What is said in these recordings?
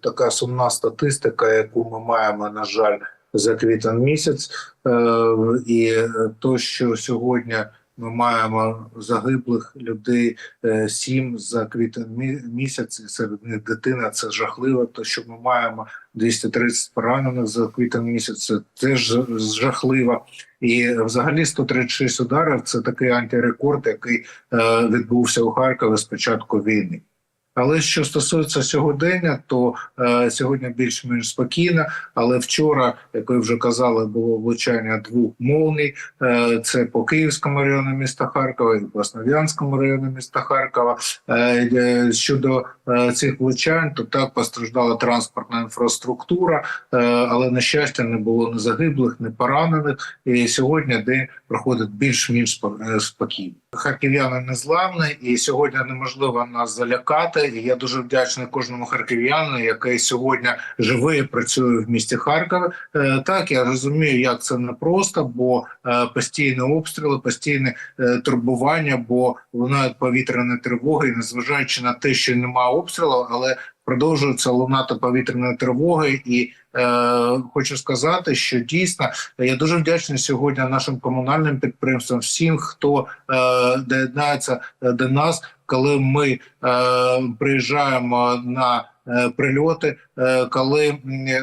така сумна статистика, яку ми маємо, на жаль, за квітень місяць, Е, і то, що сьогодні ми маємо загиблих людей е, сім за квітень місяць, серед них дитина, це жахливо. То, що ми маємо 230 поранених за квітень місяць, це теж жахливо. І взагалі 136 ударів це такий антирекорд, який е, відбувся у Харкові з початку війни. Але що стосується сьогодення, то е, сьогодні більш-менш спокійно. Але вчора, як ви вже казали, було влучання двох молній. Е, це по Київському району міста Харкова і по Основ'янському району міста Харкова. Е, е, щодо е, цих влучань, то так постраждала транспортна інфраструктура, е, але на щастя не було ні загиблих, ні поранених. І сьогодні день проходить більш-менш е, спокійно. Харків'яни незламні, і сьогодні неможливо нас залякати. І я дуже вдячний кожному харків'яну, який сьогодні живе працює в місті Харкові. Е, Так я розумію, як це непросто, бо е, постійні обстріли, постійне турбування, бо лунають повітряні тривоги, незважаючи на те, що немає обстрілу, але продовжуються лунати повітряної тривоги, і е, хочу сказати, що дійсно я дуже вдячний сьогодні нашим комунальним підприємствам, всім, хто е, доєднається е, до нас, коли ми е, приїжджаємо на е, прильоти, коли м,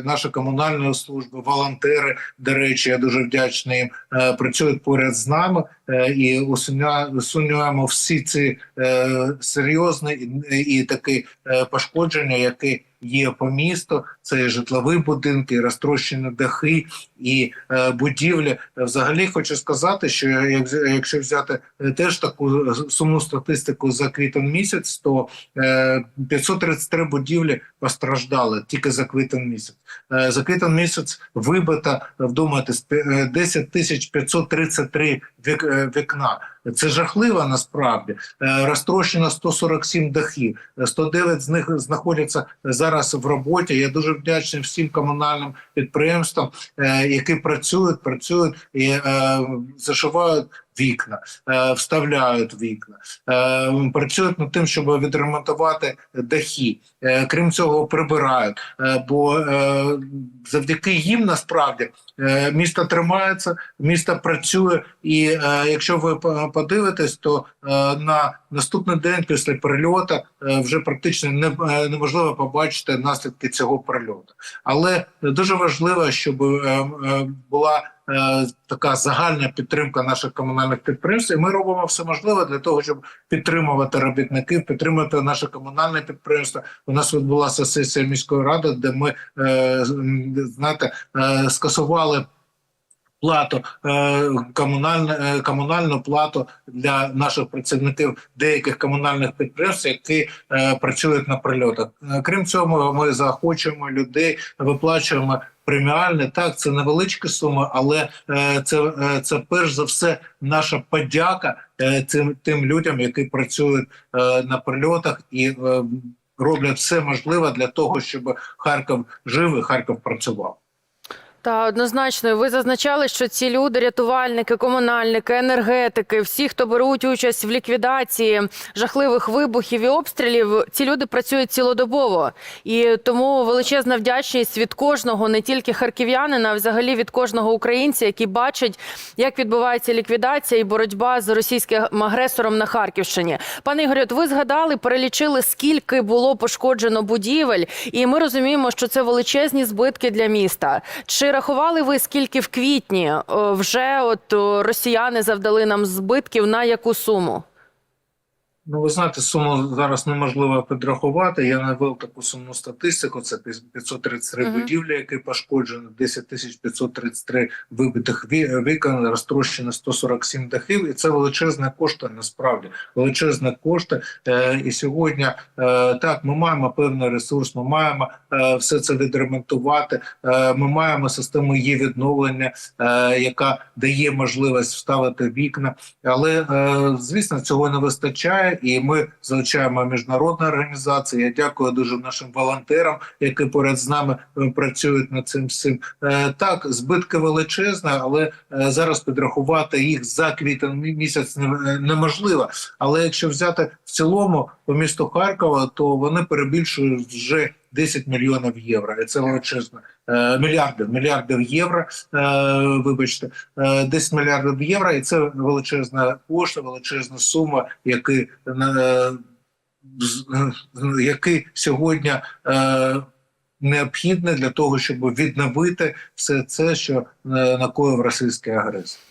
наші комунальні служби, волонтери, до речі, я дуже вдячний їм, е, працюють поряд з нами е, і усунюємо всі ці е, серйозні і, такі е, пошкодження, які є по місту. Це і житлові будинки, і розтрощені дахи і е, будівлі. Взагалі хочу сказати, що як якщо взяти е, теж таку сумну статистику за квітень місяць, то е, 533 будівлі постраждали тільки за квітень місяць. Е, за квітень місяць вибито, вдумайтесь, пе- е, 10 тисяч 533 вік, е, вікна. Це жахливо насправді. Е, Розтрощено 147 дахів. Е, 109 з них знаходяться зараз в роботі. Я дуже вдячний всім комунальним підприємствам, е, які працюють, працюють і е, зашивають вікна, е, вставляють вікна, е, працюють над тим, щоб відремонтувати дахи. Е, Крім цього, прибирають. Бо завдяки їм насправді місто тримається, місто працює, і якщо ви подивитесь, то на наступний день після прильоту е, вже практично неможливо побачити наслідки цього прильоту. Але дуже важливо, щоб була така загальна підтримка наших комунальних підприємств. І ми робимо все можливе для того, щоб підтримувати робітників, підтримати наше комунальне підприємство. У нас відбулася сесія міської ради, де ми е, знаєте, е, скасували. Плату е, комунальну, е, комунальну плату для наших працівників деяких комунальних підприємств, які е, працюють на прильотах. Крім цього, ми заохочуємо людей, виплачуємо преміальне. Так, це невеличкі суми, але це, це перш за все наша подяка цим тим людям, які працюють на прильотах і роблять все можливе для того, щоб Харків жив і Харків працював. Та однозначно, ви зазначали, що ці люди, рятувальники, комунальники, енергетики, всі, хто беруть участь в ліквідації жахливих вибухів і обстрілів, ці люди працюють цілодобово. І тому величезна вдячність від кожного, не тільки харків'янина, а взагалі від кожного українця, який бачить, як відбувається ліквідація і боротьба з російським агресором на Харківщині. Пане Ігорю, ви згадали, перелічили, скільки було пошкоджено будівель, і ми розуміємо, що це величезні збитки для міста. Чи рахували ви скільки в квітні вже от росіяни завдали нам збитків на яку суму? Ну, ви знаєте, суму зараз неможливо підрахувати. Я навел таку сумну статистику. Це 533 Мгм. будівлі, які пошкоджені, 10 тисяч 533 вибитих ві- вікон, розтрощено 147 дахів. І це величезні кошти. Насправді величезні кошти. Е, і сьогодні е, так ми маємо певний ресурс. Ми маємо е, все це відремонтувати. Е, ми маємо систему її відновлення, е, яка дає можливість вставити вікна. Але е, звісно, цього не вистачає, і ми залучаємо міжнародні організації. Я дякую дуже нашим волонтерам, які поряд з нами е, працюють над цим всім. Е, Так, збитки величезні, але е, зараз підрахувати їх за квітень місяць неможливо. Але якщо взяти в цілому по місту Харкова, то вони перебільшують вже 10 мільйонів євро. І це величезно. Е, мільярдів, мільярдів євро, е, вибачте, е, 10 мільярдів євро, і це величезна кошта, величезна сума, які, е, е, які сьогодні е, необхідні для того, щоб відновити все це, що е, накоїв російський агресор.